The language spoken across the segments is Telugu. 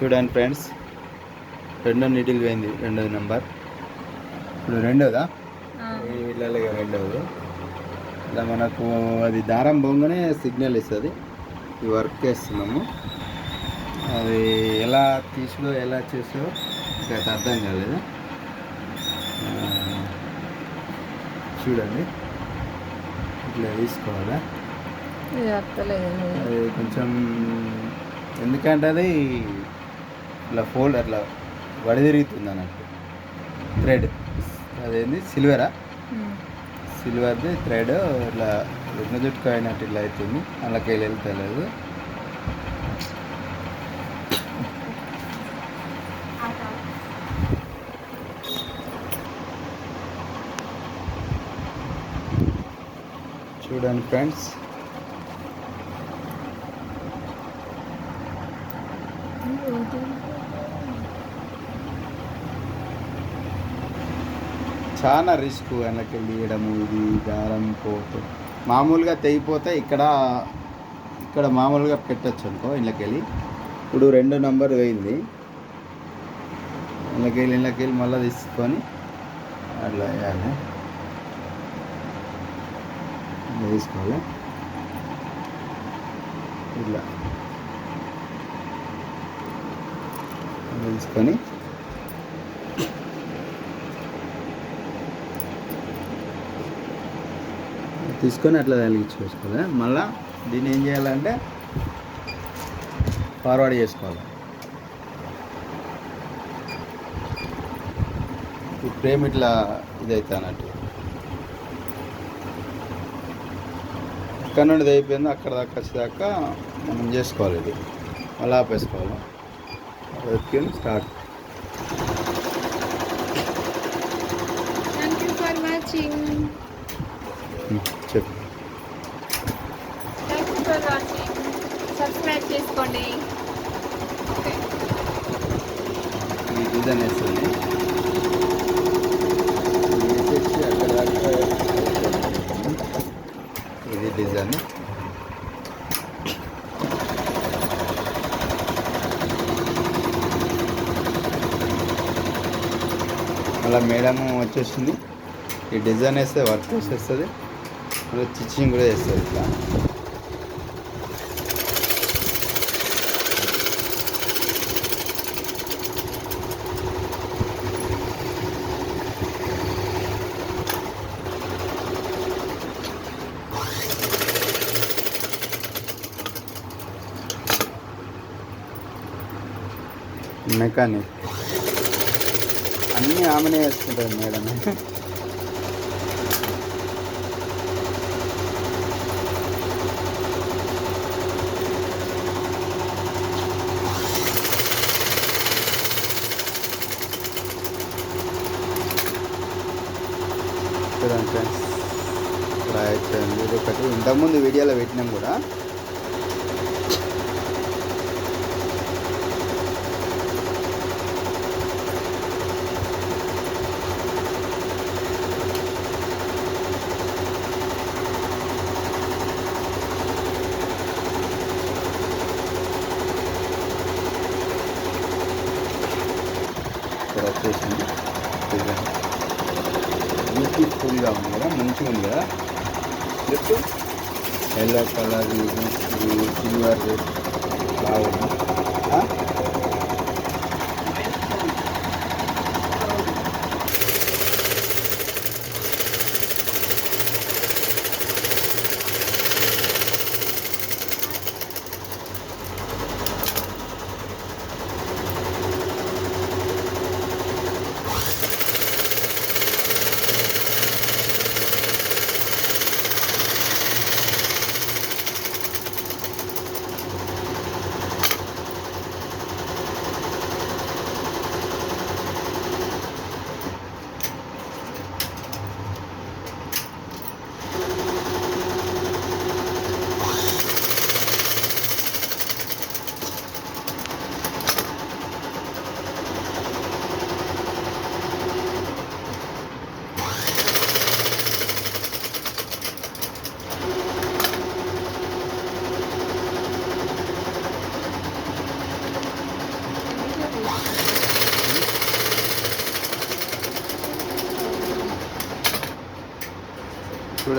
చూడండి ఫ్రెండ్స్. రెండో నీటిల్ పోయింది రెండోది నెంబర్. ఇప్పుడు రెండోదా? వీళ్ళకి రెండోది. ఇలా మనకు అది దారం పోగానే సిగ్నల్ ఇస్తుంది. ఈ వర్క్ చేస్తున్నాము. అది ఎలా తీసులో ఎలా చేసో ఇంకా అర్థం కాలేదు? చూడండి. ఇట్లా తీసుకోవాలా? ఇది కొంచెం ఎందుకంటే అది ఇట్లా ఫోల్డ్ అట్లా వడిదిరుగుతుంది అన్నట్టు. థ్రెడ్. అదేంది? సిల్వరా? సిల్వర్ది థ్రెడ్ ఇట్లా రెండు జుట్టుకు అయినట్టు ఇట్లా అవుతుంది అందులోకి వెళ్ళి వెళ్తలేదు. చూడండి ఫ్రెండ్స్. చాలా రిస్క్ వెనక్కి తీయడము ఇది దారం పోతే. మామూలుగా తెగిపోతే ఇక్కడ ఇక్కడ మామూలుగా పెట్టచ్చు అనుకో ఇళ్ళకెళ్ళి. ఇప్పుడు రెండు నంబర్ పోయింది. ఇళ్ళకెళ్ళి ఇళ్ళకెళ్ళి వెళ్ళి మళ్ళీ తీసుకొని అట్లా వేయాలి. ఇట్లా తీసుకోవాలి. ఇట్లా. తీసుకొని తీసుకొని అట్లా తగిలించుకోవాలి మళ్ళా దీన్ని ఏం చేయాలంటే ఫార్వర్డ్ చేసుకోవాలి. ఈ ఫ్రేమ్ ఇట్లా ఇదైతే అన్నట్టు ఎక్కడ నుండి ఇది అయిపోయిందో అక్కడ దాకా వచ్చేదాకా మనం చేసుకోవాలి ఇది. మళ్ళీ ఆపేసుకోవాలి. వెతికి start thank you for watching చెప్పు. సబ్స్క్రైబ్ చేసుకోండి. ఇది ఇది డిజైన్. అలా మేడం వచ్చేసింది. ఈ డిజైన్ వేస్తే వర్క్ వేసేస్తుంది ఇప్పుడు స్టిచ్చింగ్ కూడా చేస్తుంది ఇట్లా మెకానిక్ అన్నీ ఆమెనే వేసుకుంటుంది మేడం చూడండి ఫ్రెండ్స్ ఇక్కడ అయిపోయింది ఇది ఒకటి ఇంతకుముందు వీడియోలో పెట్టినాం కూడా ఇక్కడ వచ్చేసింది డిజైన్ గా ఉంది కదా మంచిగా ఉంది కదా? లుక్ ఎల్లో కలర్ సిల్వర్ బాగుంది.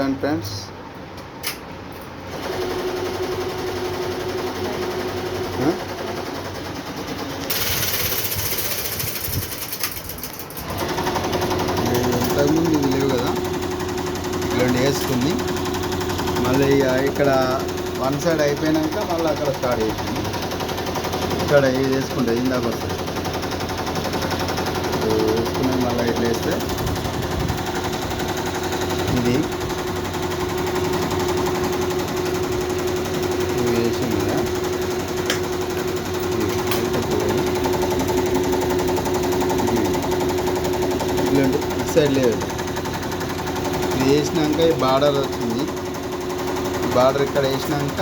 చూడండి ఫ్రెండ్స్ ఇంతకుముందు ఇది లేవు కదా? ఇలాంటి వేసుకుంది. మళ్ళీ ఇక ఇక్కడ వన్ సైడ్ అయిపోయినాక మళ్ళీ అక్కడ స్టార్ట్ చేసింది. ఇక్కడ ఇది వేసుకుంటే ఇందాక వస్తుంది. ఇది మళ్ళీ ఇట్లా వేస్తే ఇది వేసింది కదా ఇది బయటకు పోయి. ఇది ఇట్లాంటి ఇటు సైడ్ లేదు. ఇది వేసినాక ఈ బార్డర్ వచ్చింది బార్డర్ ఇక్కడ వేసినాక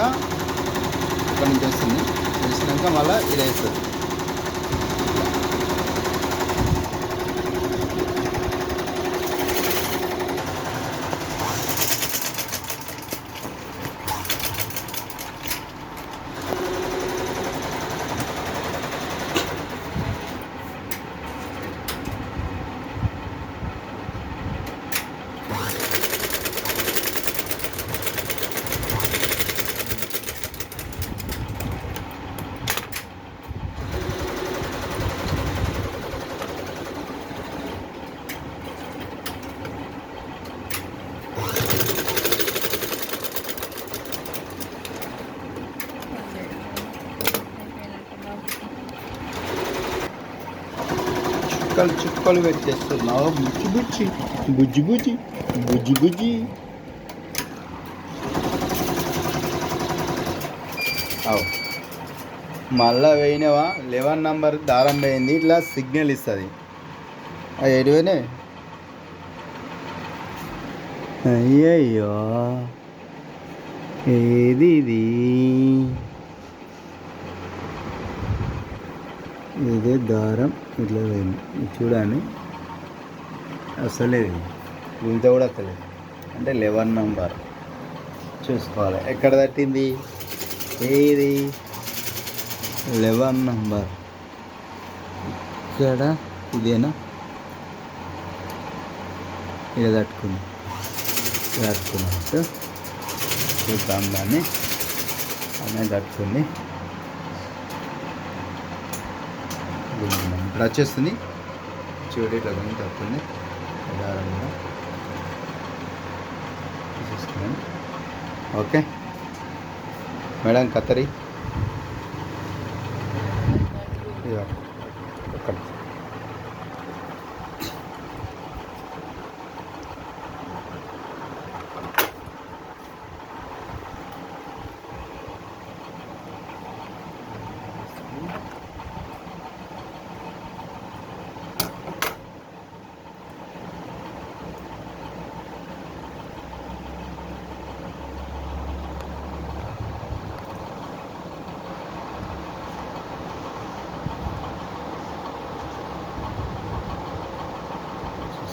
ఇక్కడ నుంచి వస్తుంది. వేసినాక మళ్ళీ ఇది వేస్తుంది చుక్కలు చుక్కలు పెట్టేస్తున్నావు? బుజ్జి బుజ్జి బుజ్జి బుజ్జి బుజ్జి బుజ్జి. అవు. మళ్ళా వేయినవా లెవెన్ నంబర్ దారం పోయింది ఇట్లా సిగ్నల్ ఇస్తుంది. ఎడివేనే అయ్యయ్యో. ఏది ఇది? ఇదే దారం ఇట్లా పోయింది. చూడండి. అసలేదు ఇంత కూడా అసలేదు అంటే లెవెన్ నంబర్. చూసుకోవాలి. ఎక్కడ తట్టింది? ఏది? Eleven number. ఇక్కడ ఇదేనా? ఇలా తట్టుకుంది. తట్టుకున్నట్టు చూద్దాం దాన్ని. అన్నీ తట్టుకుని ఇప్పుడు వచ్చేస్తుంది చూడు ఇట్లా కొంచెం తప్పుంది. దారం కూడా. ఓకే. మేడం కత్తరి. ఇదిగో. ఒక్క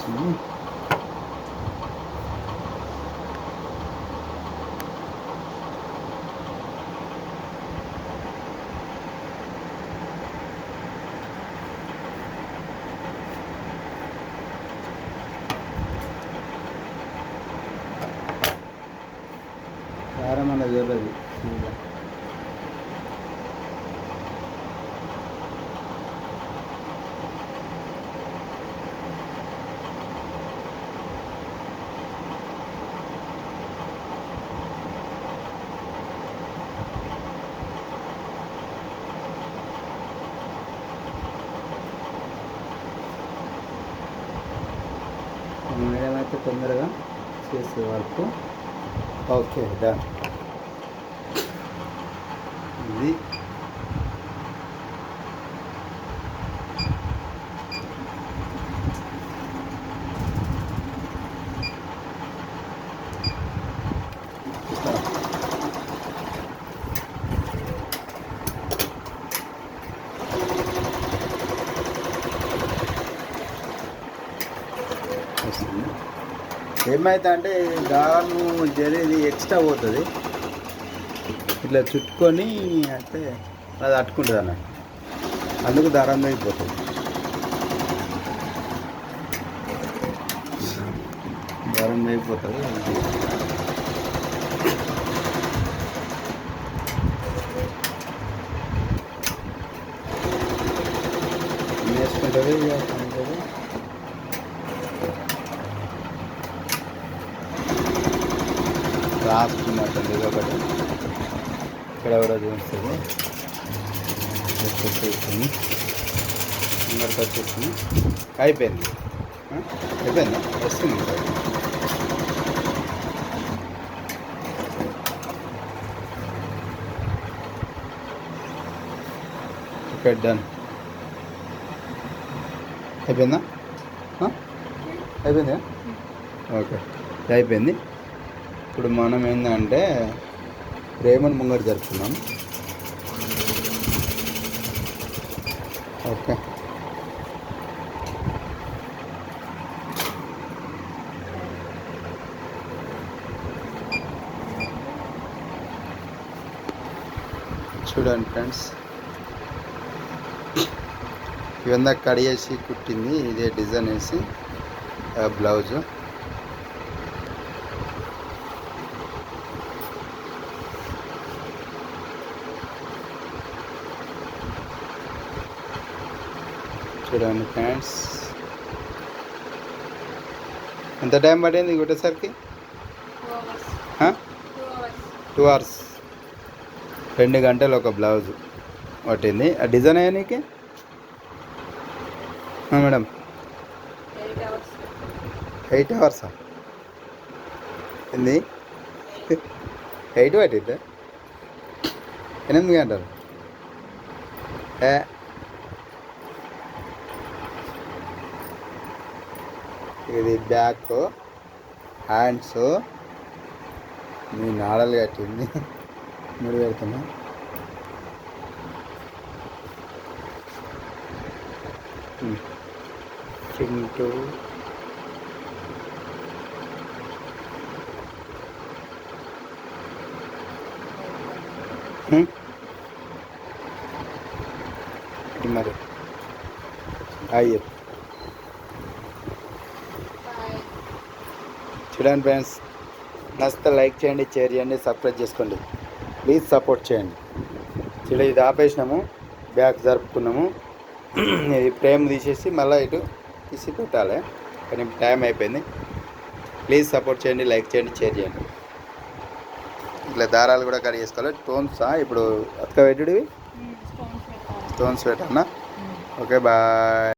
నిమిషం. కారం అనేది అన్నది చూడదు మేడం అయితే తొందరగా చేసే వర్క్ ఓకే డన్ ఇది వస్తుంది ఏమైతే అంటే దారం జరిది ఎక్స్ట్రా పోతుంది. ఇట్లా చుట్టుకొని అంటే అది అట్టుకుంటుంది అన్నట్టు. అందుకు దారం అయిపోతుంది. దారం అయిపోతుంది. వేసుకుంటుంది రాసుకున్నట్టుంది ఇది ఒకటి ఇక్కడ కూడా చూస్తుంది వచ్చేసింది ముందరికి వచ్చేసింది అయిపోయింది. అయిపోయింది? వస్తుంది. ఇంకా. Okay done. అయిపోయిందా? అయిపోయిందా? ఓకే అయిపోయింది. ఇప్పుడు మనం ఏంటంటే ప్రేమను ముంగడు జరుపుకున్నాం ఓకే. చూడండి ఫ్రెండ్స్. ఇవంతా కడిగేసి కుట్టింది ఇదే డిజైన్ వేసి బ్లౌజు. చూడండి ఫ్రెండ్స్. ఎంత టైం పడింది కుట్టేసరికి టూ అవర్స్ టూ అవర్స్. రెండు గంటలు ఒక బ్లౌజ్ పట్టింది. ఆ డిజైన్ అయ్యా నీకు? మేడం. ఎయిట్ ఎయిట్ అవర్సా. ఏంది? ఎయిట్ పట్టిద్దా? ఎనిమిది గంటలు. ఏ? ఇది బ్యాక్ హ్యాండ్స్. మీ నాడలు కట్టింది. ముడి పెడుతున్నా. చింటూ. Hmm? ఇది మరి అయ్యో బాయ్ చూడండి ఫ్రెండ్స్ నచ్చితే లైక్ చేయండి షేర్ చేయండి సబ్స్క్రైబ్ చేసుకోండి. ప్లీజ్ సపోర్ట్ చేయండి. చూడ ఇది ఆపేసినాము బ్యాగ్ జరుపుకున్నాము. ఇది ఫ్రేమ్ తీసేసి మళ్ళీ ఇటు తీసి పెట్టాలి. కానీ టైం అయిపోయింది. ప్లీజ్ సపోర్ట్ చేయండి లైక్ చేయండి షేర్ చేయండి. ఇట్లా దారాలు కూడా కట్ చేసుకోవాలి. టోన్సా ఇప్పుడు అతక పెట్టుడివి? స్టోన్స్ పెట్టాలి. స్టోన్స్ పెట్టానా ఓకే బాయ్